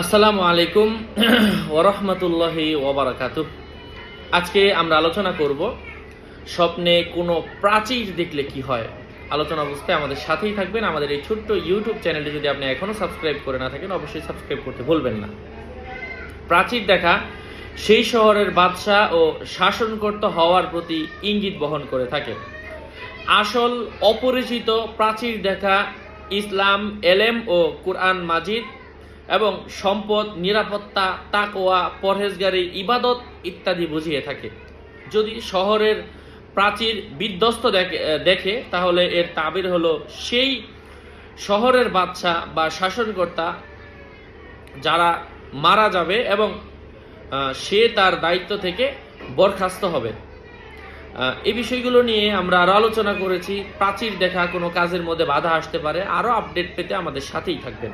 আসসালামু আলাইকুম ওরহমতুল্লাহি ওবরাকাতু আজকে আমরা আলোচনা করব স্বপ্নে কোনো প্রাচীর দেখলে কি হয়। আলোচনা অবস্থায় আমাদের সাথেই থাকবেন। আমাদের এই ছোট্ট ইউটিউব চ্যানেলটি যদি আপনি এখনও সাবস্ক্রাইব করে না থাকেন, অবশ্যই সাবস্ক্রাইব করতে ভুলবেন না। প্রাচীর দেখা সেই শহরের বাদশাহ ও শাসনকর্তা হওয়ার প্রতি ইঙ্গিত বহন করে থাকে। আসল অপরিচিত প্রাচীর দেখা ইসলাম, এলেম ও কুরআন মাজিদ এবং সম্পদ, নিরাপত্তা তাকোয়া পরহেজগারি, ইবাদত ইত্যাদি বুঝিয়ে থাকে। যদি শহরের প্রাচীর বিধ্বস্ত দেখে তাহলে এর তাবির হলো সেই শহরের বাদশা বা শাসনকর্তা যারা মারা যাবে এবং সে তার দায়িত্ব থেকে বরখাস্ত হবে। এই বিষয়গুলো নিয়ে আমরা আরও আলোচনা করেছি। প্রাচীর দেখা কোনো কাজের মধ্যে বাধা আসতে পারে। আরও আপডেট পেতে আমাদের সাথেই থাকবেন।